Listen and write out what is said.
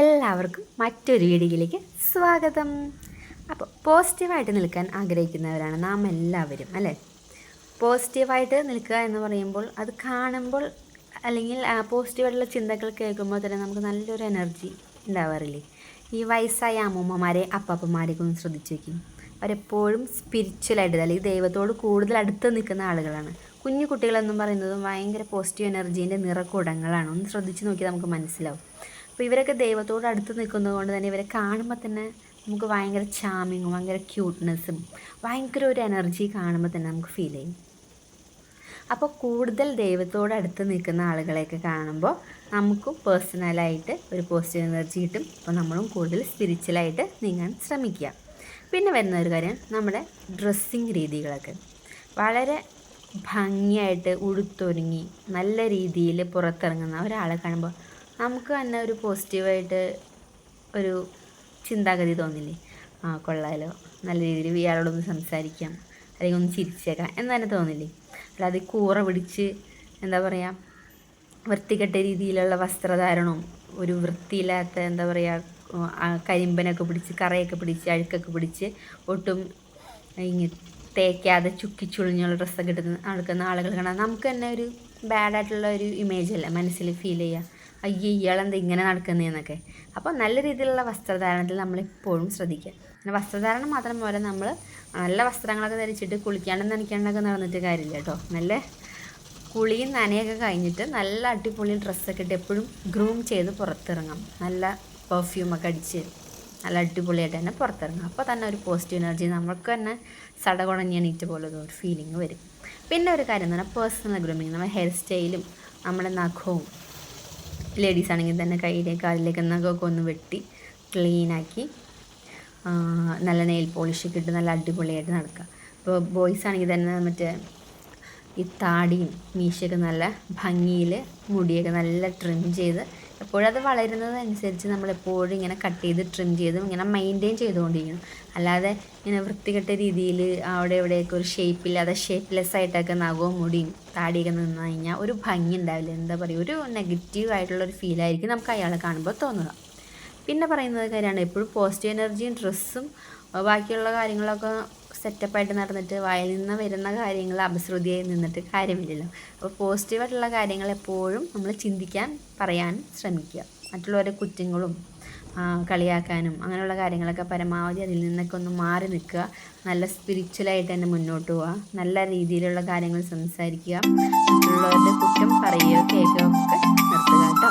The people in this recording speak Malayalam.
എല്ലാവർക്കും മറ്റൊരു വീഡിയോയിലേക്ക് സ്വാഗതം. അപ്പോൾ പോസിറ്റീവായിട്ട് നിൽക്കാൻ ആഗ്രഹിക്കുന്നവരാണ് നാം എല്ലാവരും അല്ലേ? പോസിറ്റീവായിട്ട് നിൽക്കുക എന്ന് പറയുമ്പോൾ അത് കാണുമ്പോൾ അല്ലെങ്കിൽ പോസിറ്റീവായിട്ടുള്ള ചിന്തകൾ കേൾക്കുമ്പോൾ തന്നെ നമുക്ക് നല്ലൊരു എനർജി ഉണ്ടാവാറില്ലേ? ഈ വയസ്സായ അമ്മൂമ്മമാരെ അപ്പാപ്പന്മാരെയൊക്കെ ഒന്ന് ശ്രദ്ധിച്ച് വയ്ക്കും അവരെപ്പോഴും സ്പിരിച്വലായിട്ട് അല്ലെങ്കിൽ ദൈവത്തോട് കൂടുതൽ അടുത്ത് നിൽക്കുന്ന ആളുകളാണ്. കുഞ്ഞു കുട്ടികളെന്നും പറയുന്നതും ഭയങ്കര പോസിറ്റീവ് എനർജീന്റെ നിറക്കുടങ്ങളാണ് ഒന്ന് ശ്രദ്ധിച്ച് നോക്കിയാൽ നമുക്ക് മനസ്സിലാവും. അപ്പോൾ ഇവരൊക്കെ ദൈവത്തോട് അടുത്ത് നിൽക്കുന്നത് കൊണ്ട് തന്നെ ഇവരെ കാണുമ്പോൾ തന്നെ നമുക്ക് ഭയങ്കര ചാമിങ്ങും ഭയങ്കര ക്യൂട്ട്നെസ്സും ഭയങ്കര ഒരു എനർജി കാണുമ്പോൾ തന്നെ നമുക്ക് ഫീൽ ചെയ്യും. അപ്പോൾ കൂടുതൽ ദൈവത്തോട് അടുത്ത് നിൽക്കുന്ന ആളുകളെയൊക്കെ കാണുമ്പോൾ നമുക്കും പേഴ്സണലായിട്ട് ഒരു പോസിറ്റീവ് എനർജി കിട്ടും. അപ്പോൾ നമ്മളും കൂടുതൽ സ്പിരിച്വലായിട്ട് നീങ്ങാൻ ശ്രമിക്കുക. പിന്നെ വരുന്ന ഒരു കാര്യം നമ്മുടെ ഡ്രസ്സിങ് രീതികളൊക്കെ. വളരെ ഭംഗിയായിട്ട് ഉടുത്തൊരുങ്ങി നല്ല രീതിയിൽ പുറത്തിറങ്ങുന്ന ഒരാളെ കാണുമ്പോൾ നമുക്ക് തന്നെ ഒരു പോസിറ്റീവായിട്ട് ഒരു ചിന്താഗതി തോന്നില്ലേ? ആ കൊള്ളാലോ. നല്ല രീതിയിൽ ഇയാളോടൊന്ന് സംസാരിക്കാം. അല്ലെങ്കിൽ ഒന്ന് ചിരിച്ചേക്കാം. എന്ന് തന്നെ തോന്നില്ലേ? അല്ലാതെ കൂറ പിടിച്ച് എന്താ പറയുക വൃത്തികെട്ട രീതിയിലുള്ള വസ്ത്രധാരണവും ഒരു വൃത്തിയില്ലാത്ത എന്താ പറയുക കരിമ്പനൊക്കെ പിടിച്ച് കറയൊക്കെ പിടിച്ച് അഴുക്കൊക്കെ പിടിച്ച് ഒട്ടും ഇങ്ങനെ തേക്കാതെ ചുക്കി ചുളിഞ്ഞുള്ള ഡ്രസ്സൊക്കെ ഇട്ട് നടക്കുന്ന ആളുകൾ കാണാൻ നമുക്ക് തന്നെ ഒരു ബാഡായിട്ടുള്ള ഒരു ഇമേജ് അല്ല? മനസ്സിൽ ഫീൽ ചെയ്യുക അയ്യോ ഇയാളെന്താ ഇങ്ങനെ നടക്കുന്നതെന്നൊക്കെ അപ്പോൾ നല്ല രീതിയിലുള്ള വസ്ത്രധാരണത്തിൽ നമ്മളെപ്പോഴും ശ്രദ്ധിക്കുക. പിന്നെ വസ്ത്രധാരണം മാത്രം പോലെ നമ്മൾ നല്ല വസ്ത്രങ്ങളൊക്കെ ധരിച്ചിട്ട് കുളിക്കാണ്ടും നനയ്ക്കാണ്ടൊക്കെ നടന്നിട്ട് കാര്യമില്ല കേട്ടോ. നല്ല കുളിയും നനയൊക്കെ കഴിഞ്ഞിട്ട് നല്ല അടിപൊളി ഡ്രസ്സൊക്കെ ഇട്ട് എപ്പോഴും ഗ്രൂം ചെയ്ത് പുറത്തിറങ്ങാം. നല്ല പെർഫ്യൂമൊക്കെ അടിച്ച് നല്ല അടിപൊളിയായിട്ട് തന്നെ പുറത്തിറങ്ങാം. അപ്പോൾ തന്നെ ഒരു പോസിറ്റീവ് എനർജി നമുക്ക് തന്നെ സടകുണഞ്ഞെണീറ്റ് പോലെ ഒരു ഫീലിംഗ് വരും. പിന്നെ ഒരു കാര്യം എന്ന് പറഞ്ഞാൽ പേഴ്സണൽ ഗ്രൂമിങ് നമ്മുടെ ഹെയർ സ്റ്റൈലും നമ്മുടെ നഖവും ലേഡീസ് ആണെങ്കിൽ തന്നെ കയ്യിലേക്ക് കാലിലേക്ക് നഖമൊക്കെ ഒന്ന് വെട്ടി ക്ലീനാക്കി നല്ല നെയിൽ പോളിഷൊക്കെ ഇട്ട് നല്ല അടിപൊളിയായിട്ട് നടക്കുക ഇപ്പോൾ ബോയ്സ് ആണെങ്കിൽ തന്നെ മറ്റേ ഈ താടിയും മീശയൊക്കെ നല്ല ഭംഗിയിൽ മുടിയൊക്കെ നല്ല ട്രിം ചെയ്ത് വളരുന്നത് വളരുന്നതനുസരിച്ച് നമ്മൾ എപ്പോഴും ഇങ്ങനെ കട്ട് ചെയ്ത് ട്രിം ചെയ്തും ഇങ്ങനെ മെയിന്റെയിൻ ചെയ്തുകൊണ്ടിരിക്കണം അല്ലാതെ ഇങ്ങനെ വൃത്തികെട്ട രീതിയിൽ അവിടെ ഇവിടെയൊക്കെ ഒരു ഷേപ്പില്ലാതെ ഷേപ്പ്ലെസ് ആയിട്ടൊക്കെ നഖവും മുടിയും താടിയൊക്കെ നിന്ന് കഴിഞ്ഞാൽ ഒരു ഭംഗി ഉണ്ടാവില്ല. എന്താ പറയുക? ഒരു നെഗറ്റീവ് ആയിട്ടുള്ള ഒരു ഫീലായിരിക്കും നമുക്ക് അയാളെ കാണുമ്പോൾ തോന്നുക. പിന്നെ പറയുന്നത് കാര്യമാണ് എപ്പോഴും പോസിറ്റീവ് എനർജിയും ഡ്രസ്സും ബാക്കിയുള്ള കാര്യങ്ങളൊക്കെ സെറ്റപ്പായിട്ട് നടന്നിട്ട് വായിൽ നിന്ന് വരുന്ന കാര്യങ്ങൾ അപശ്രുതിയായി നിന്നിട്ട് കാര്യമില്ലല്ലോ. അപ്പോൾ പോസിറ്റീവായിട്ടുള്ള കാര്യങ്ങൾ എപ്പോഴും നമ്മൾ ചിന്തിക്കാൻ പറയാൻ ശ്രമിക്കുക. മറ്റുള്ളവരെ കുറ്റങ്ങളും കളിയാക്കാനും അങ്ങനെയുള്ള കാര്യങ്ങളൊക്കെ പരമാവധി അതിൽ നിന്നൊക്കെ ഒന്ന് മാറി നിൽക്കുക. നല്ല സ്പിരിച്വലായിട്ട് തന്നെ മുന്നോട്ട് പോവുക. നല്ല രീതിയിലുള്ള കാര്യങ്ങൾ സംസാരിക്കുക. മറ്റുള്ളവരുടെ കുറ്റം പറയുകയോ കേൾക്കുകയോ ഒക്കെ നിർത്തുക കേട്ടോ.